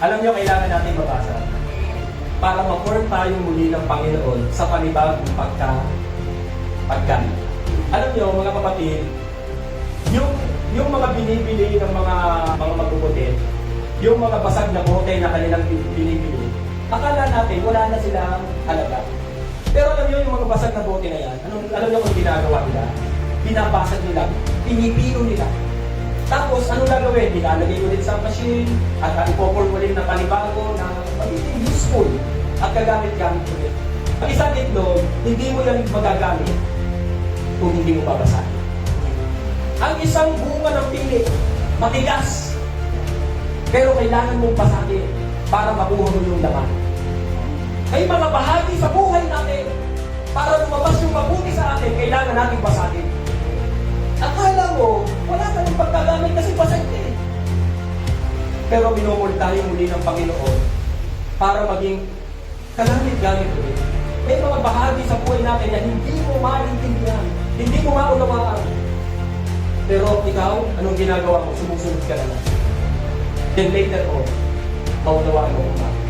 Alam nyo, kailangan natin mabasa para ma-form tayo muli ng Panginoon sa panibagong pagka paggamit. Alam nyo, mga kapatid, yung yung mga binibili ng mga mga magbubuti, yung mga basag na bote na kanilang bin- binibili, akala natin wala na silang halaga. Pero alam nyo, yung mga basag na bote na yan, anong, alam nyo kung ginagawa nila? Binabasag nila, pinipino nila. Tapos, anong gagawin? Nilalagay ulit sa machine at ipopor ulit na panibago na magiging useful at gagamit-gamit ulit. Ang isang itlog, hindi mo yan magagamit kung hindi mo babasahin. Ang isang bunga ng pili, matigas. Pero kailangan mong basahin para makuha mo yung laman. May mga bahagi sa buhay natin para lumabas yung mabuti sa atin, kailangan nating basahin. Akala mo, wala Pero minumul tayo muli ng Panginoon para maging kagamit-gamit ulit. May mga bahagi sa buhay natin na hindi mo maintindihan, hindi mo maunawaan. Pero ikaw, anong ginagawa mo? Sumusunod ka na lang. Then later on, maunawaan mo kung bakit.